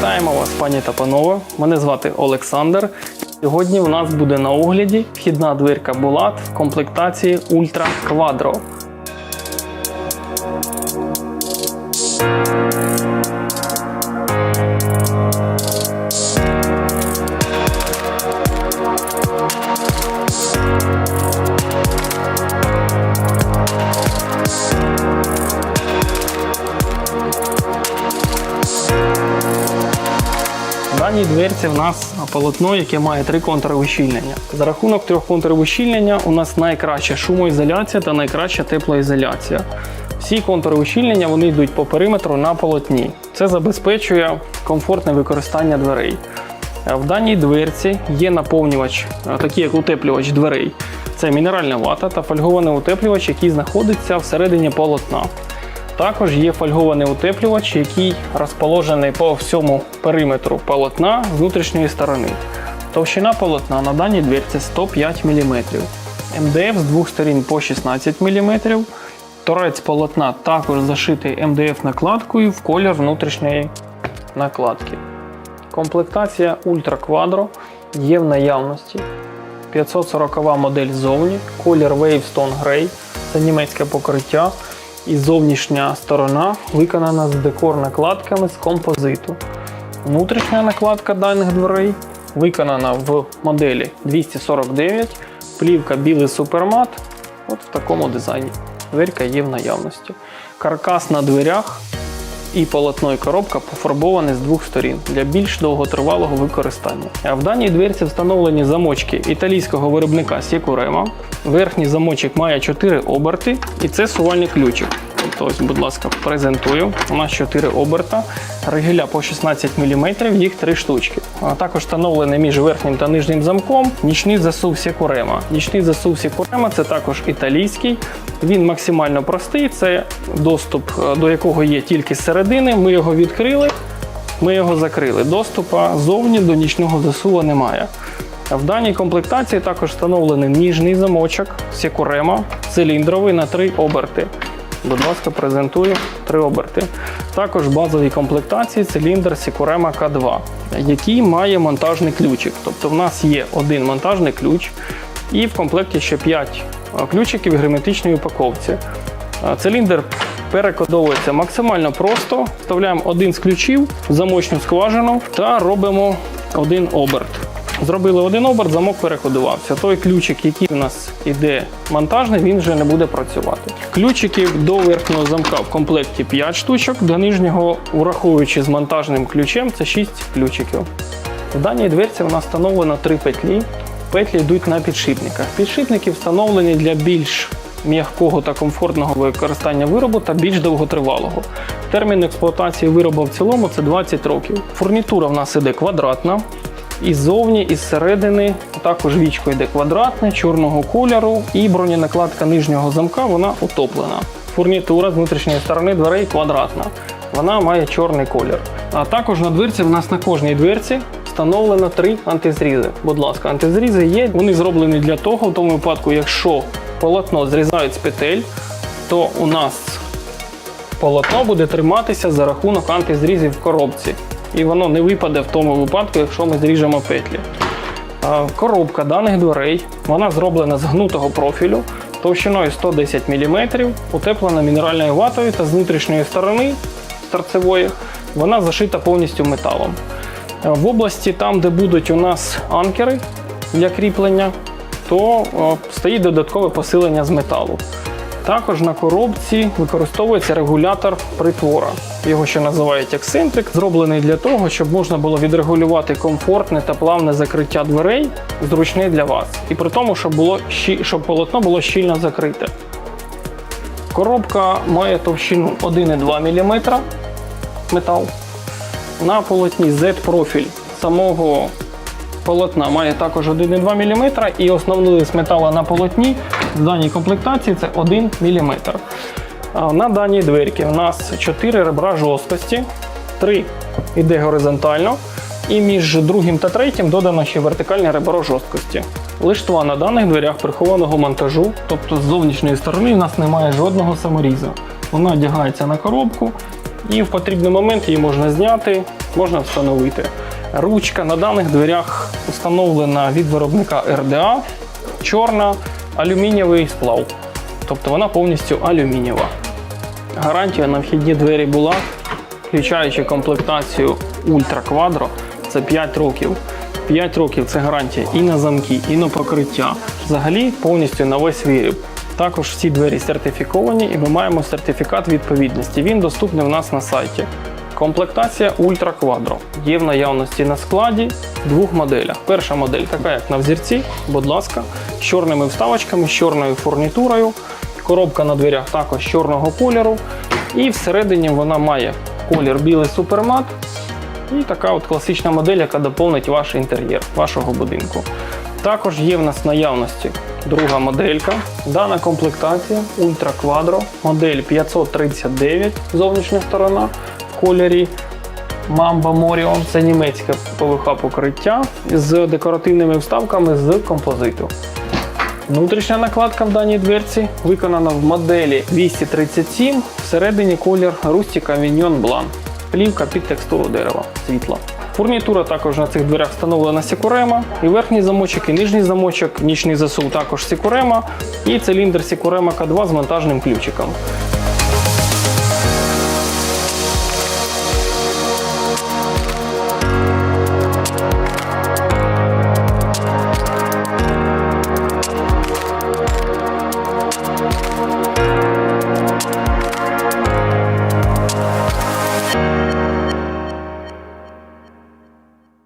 Вітаємо вас, пані та панове. Мене звати Олександр. Сьогодні в нас буде на огляді вхідна дверка Булат в комплектації Ultra Quadro. Даній дверці в нас полотно, яке має три контури ущільнення. За рахунок трьох контурів ущільнення у нас найкраща шумоізоляція та найкраща теплоізоляція. Всі контури ущільнення вони йдуть по периметру на полотні. Це забезпечує комфортне використання дверей. Е, В даній дверці є наповнювач, е, такий як утеплювач дверей. Це мінеральна вата та фольгований утеплювач, який знаходиться всередині полотна. Також є фольгований утеплювач, який розположений по всьому периметру полотна з внутрішньої сторони. Товщина полотна на даній дверці 105 мм. МДФ з двох сторін по 16 мм. Торець полотна також зашитий МДФ накладкою в колір внутрішньої накладки. Комплектація Ultra Quadro є в наявності. 540 модель ззовні, колір Wavestone Grey, це німецьке покриття. І зовнішня сторона виконана з декор-накладками з композиту. Внутрішня накладка даних дверей виконана в моделі 249, плівка білий супермат. От в такому дизайні. Дверка є в наявності. Каркас на дверях і полотно і коробка пофарбовані з двох сторін для більш довготривалого використання. А в даній дверці встановлені замочки італійського виробника Securema. Верхній замочок має 4 оберти, і це сувальний ключик. Тобто, ось, будь ласка, презентую. У нас 4 оберта, ригеля по 16 мм, їх 3 штучки. А також встановлений між верхнім та нижнім замком нічний засув Securema. Нічний засув Securema – це також італійський. Він максимально простий. Це доступ е, до якого є тільки середини. Ми його відкрили, ми його закрили. Доступа зовні до нічного засуву немає. В даній комплектації також встановлений ніжний замочок Securema, циліндровий на 3 оберти. Будь ласка, презентую три оберти. Також в базовій комплектації циліндр Securema K2, який має монтажний ключик. Тобто в нас є один монтажний ключ, і в комплекті ще 5 ключиків в герметичній упаковці. Циліндр перекодовується максимально просто. Вставляємо один з ключів замочну скважину та робимо один оберт. Зробили один оберт, замок перекодувався. Той ключик, який у нас іде монтажний, він вже не буде працювати. Ключиків до верхнього замка в комплекті 5 штучок, до нижнього, враховуючи з монтажним ключем, це 6 ключиків. В даній дверці у нас встановлено 3 петлі. Петлі йдуть на підшипниках. Підшипники встановлені для більш м'якого та комфортного використання виробу та більш довготривалого. Термін експлуатації виробу в цілому це 20 років. Фурнітура в нас іде квадратна. І ззовні, і зсередини також вічко йде квадратне, чорного кольору, і броненакладка нижнього замка вона утоплена. Фурнітура з внутрішньої сторони дверей квадратна. Вона має чорний колір. А також на дверці в нас на кожній дверці встановлено три антизрізи. Будь ласка, антизрізи є. Вони зроблені для того, в тому випадку, якщо полотно зрізають з петель, то у нас полотно буде триматися за рахунок антизрізів в коробці. І воно не випаде в тому випадку, якщо ми зріжемо петлі. Коробка даних дверей вона зроблена з гнутого профілю товщиною 110 мм, утеплена мінеральною ватою та з внутрішньої сторони з торцевої вона зашита повністю металом. В області, там, де будуть у нас анкери для кріплення, то стоїть додаткове посилення з металу. Також на коробці використовується регулятор притвора. Його ще називають ексцентрик, зроблений для того, щоб можна було відрегулювати комфортне та плавне закриття дверей, зручне для вас. І при тому, щоб, було, щоб полотно було щільно закрите. Коробка має товщину 1,2 мм метал. На полотні Z-профіль самого полотна має також 1,2 мм і основний лист металу на полотні в даній комплектації це 1 мм. На даній дверці у нас 4 ребра жорсткості, 3 йде горизонтально, і між другим та третім додано ще вертикальне ребро жорсткості. Лиштва на даних дверях прихованого монтажу, тобто з зовнішньої сторони у нас немає жодного саморізу. Вона одягається на коробку І в потрібний момент її можна зняти, можна встановити. Ручка на даних дверях встановлена від виробника RDA, чорна, алюмінієвий сплав. Тобто вона повністю алюмінієва. Гарантія на вхідні двері була, включаючи комплектацію Ultra Quadro, це 5 років. 5 років це гарантія і на замки, і на покриття. Взагалі повністю на весь виріб. Також всі двері сертифіковані і ми маємо сертифікат відповідності. Він доступний у нас на сайті. Комплектація Ultra Quadro є в наявності на складі двох моделях. Перша модель така, як на взірці, будь ласка, з чорними вставочками, з чорною фурнітурою. Коробка на дверях також чорного кольору. І всередині вона має колір білий супермат. І така от класична модель, яка доповнить ваш інтер'єр вашого будинку. Також є в нас наявності друга моделька. Дана комплектація Ultra Quadro, модель 539, зовнішня сторона кольорі Mamba Morion. Це німецьке ПВХ покриття з декоративними вставками з композиту. Внутрішня накладка в даній дверці виконана в моделі 237, всередині колір Rustic Avignon Blanc. Плівка під текстуру дерева, світла. Фурнітура також на цих дверях встановлена Сікурема, і верхній замочок, і нижній замочок, нічний засув також Сікурема, і циліндр Сікурема К2 з монтажним ключиком.